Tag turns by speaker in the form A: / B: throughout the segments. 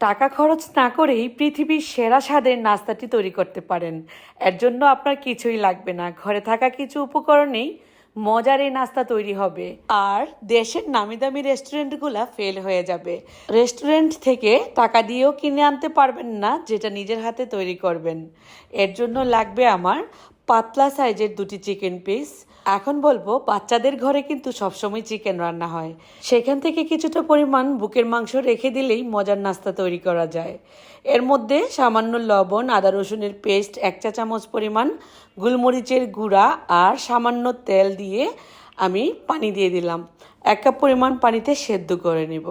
A: টাকা খরচ না করেই পৃথিবীর সেরা স্বাদের নাস্তাটি তৈরি করতে পারেন। এর জন্য আপনার কিছুই লাগবে না। ঘরে থাকা কিছু উপকরণেই মজার এই নাস্তা তৈরি হবে। আর দেশের নামি দামি রেস্টুরেন্টগুলো ফেল হয়ে যাবে। রেস্টুরেন্ট থেকে টাকা দিয়েও কিনে আনতে পারবেন না, যেটা নিজের হাতে তৈরি করবেন। এর জন্য লাগবে আমার পাতলা সাইজের দুটি চিকেন পিস। এখন বলব, বাচ্চাদের ঘরে কিন্তু সবসময় চিকেন রান্না হয়। সেখান থেকে কিছুটা পরিমাণ বুকের মাংস রেখে দিলেই মজার নাস্তা তৈরি করা যায়। এর মধ্যে সামান্য লবণ, আদা রসুনের পেস্ট, এক চা চামচ পরিমাণ গোলমরিচের গুঁড়া আর সামান্য তেল দিয়ে আমি পানি দিয়ে দিলাম। এক কাপ পরিমাণ পানিতে সেদ্ধ করে নিব।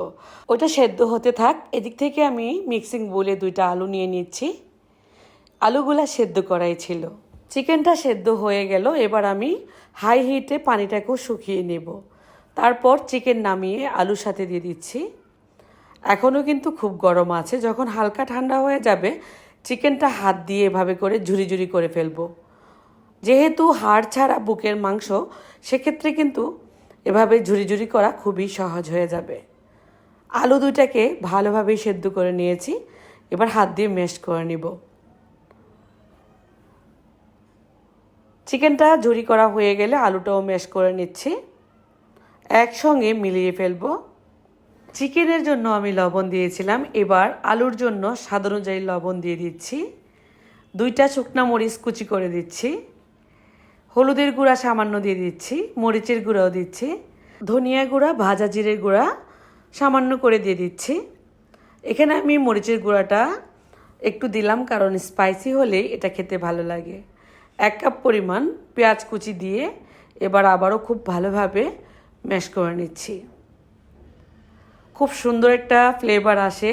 A: ওটা সেদ্ধ হতে থাক। এদিক থেকে আমি মিক্সিং বলে দুইটা আলু নিয়ে নিচ্ছি। আলুগুলা সেদ্ধ করাই ছিল। চিকেনটা সেদ্ধ হয়ে গেল, এবার আমি হাই হিটে পানিটাকেও শুকিয়ে নেব। তারপর চিকেন নামিয়ে আলুর সাথে দিয়ে দিচ্ছি। এখনও কিন্তু খুব গরম আছে, যখন হালকা ঠান্ডা হয়ে যাবে, চিকেনটা হাত দিয়ে এভাবে করে ঝুরি ঝুরি করে ফেলব। যেহেতু হাড় ছাড়া বুকের মাংস, সেক্ষেত্রে কিন্তু এভাবে ঝুরি ঝুরি করা খুবই সহজ হয়ে যাবে। আলু দুইটাকে ভালোভাবে সেদ্ধ করে নিয়েছি, এবার হাত দিয়ে মেশ করে নিব। চিকেনটা ঝুরি করা হয়ে গেলে আলুটাও ম্যাশ করে নিচ্ছি। একসঙ্গে মিলিয়ে ফেলব। চিকেনের জন্য আমি লবণ দিয়েছিলাম। এবার আলুর জন্য স্বাদ অনুযায়ী লবণ দিয়ে দিচ্ছি। দুইটা শুকনা মরিচ কুচি করে দিচ্ছি। হলুদের গুঁড়া সামান্য দিয়ে দিচ্ছি। মরিচের গুঁড়াও দিচ্ছি। ধনিয়া গুঁড়া, ভাজা জিরের গুঁড়া সামান্য করে দিয়ে দিচ্ছি। এখানে আমি মরিচের গুঁড়াটা একটু দিলাম, কারণ স্পাইসি হলে এটা খেতে ভালো লাগে। এক কাপ পরিমাণ পেঁয়াজ কুচি দিয়ে এবার আবারও খুব ভালোভাবে ম্যাশ করে নিচ্ছি। খুব সুন্দর একটা ফ্লেভার আসে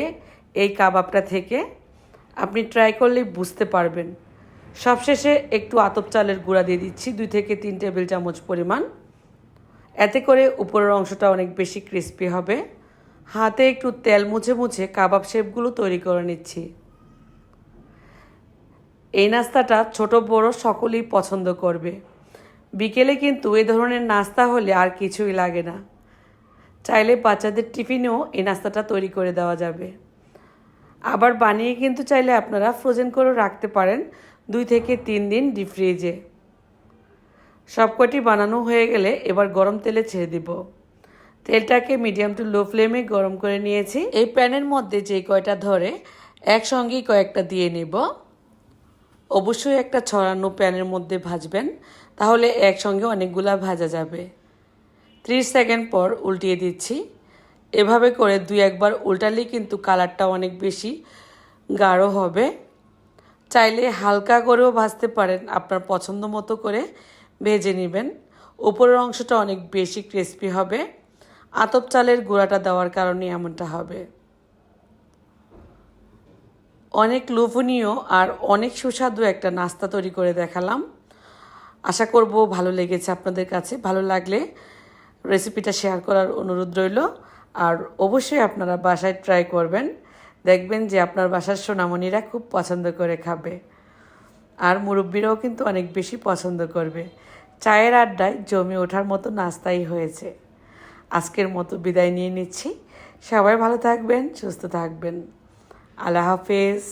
A: এই কাবাবটা থেকে। আপনি ট্রাই করলে বুঝতে পারবেন। সবশেষে একটু আতপ চালের গুঁড়া দিয়ে দিচ্ছি, দুই থেকে তিন টেবিল চামচ পরিমাণ। এতে করে উপরের অংশটা অনেক বেশি ক্রিস্পি হবে। হাতে একটু তেল মুছে মুছে কাবাব শেপগুলো তৈরি করে নিচ্ছি। এই নাস্তাটা ছোট, বড় সকলেই পছন্দ করবে। বিকেলে কিন্তু এ ধরনের নাস্তা হলে আর কিছুই লাগে না। চাইলে বাচ্চাদের টিফিনেও এই নাস্তাটা তৈরি করে দেওয়া যাবে। আবার বানিয়ে কিন্তু চাইলে আপনারা ফ্রোজেন করেও রাখতে পারেন দুই থেকে তিন দিন ডিপ ফ্রিজে সবকটি বানানো হয়ে গেলে এবার গরম তেলে ছেড়ে দিব। তেলটাকে মিডিয়াম টু লো ফ্লেমে গরম করে নিয়েছি। এই প্যানের মধ্যে যে কয়টা ধরে একসঙ্গেই কয়েকটা দিয়ে নেব। অবশ্যই একটা ছড়ানো প্যানের মধ্যে ভাজবেন, তাহলে একসঙ্গে অনেকগুলা ভাজা যাবে। ত্রিশ সেকেন্ড পর উল্টিয়ে দিচ্ছি। এভাবে করে দুই একবার উল্টালেই কিন্তু কালারটা অনেক বেশি গাঢ় হবে। চাইলে হালকা করেও ভাজতে পারেন, আপনার পছন্দ মতো করে ভেজে নেবেন। উপরের অংশটা অনেক বেশি ক্রিস্পি হবে। আতপ চালের গুঁড়াটা দেওয়ার কারণে এমনটা হবে। অনেক লোভনীয় আর অনেক সুস্বাদু একটা নাস্তা তৈরি করে দেখালাম। আশা করব ভালো লেগেছে আপনাদের কাছে। ভালো লাগলে রেসিপিটা শেয়ার করার অনুরোধ রইল। আর অবশ্যই আপনারা বাসায় ট্রাই করবেন। দেখবেন যে আপনার বাসার সোনামণিরা খুব পছন্দ করে খাবে। আর মুরব্বীরাও কিন্তু অনেক বেশি পছন্দ করবে। চায়ের আড্ডায় জমে ওঠার মতো নাস্তাই হয়েছে। আজকের মতো বিদায় নিয়ে নিচ্ছি। সবাই ভালো থাকবেন, সুস্থ থাকবেন। আল্লাহ হাফেজ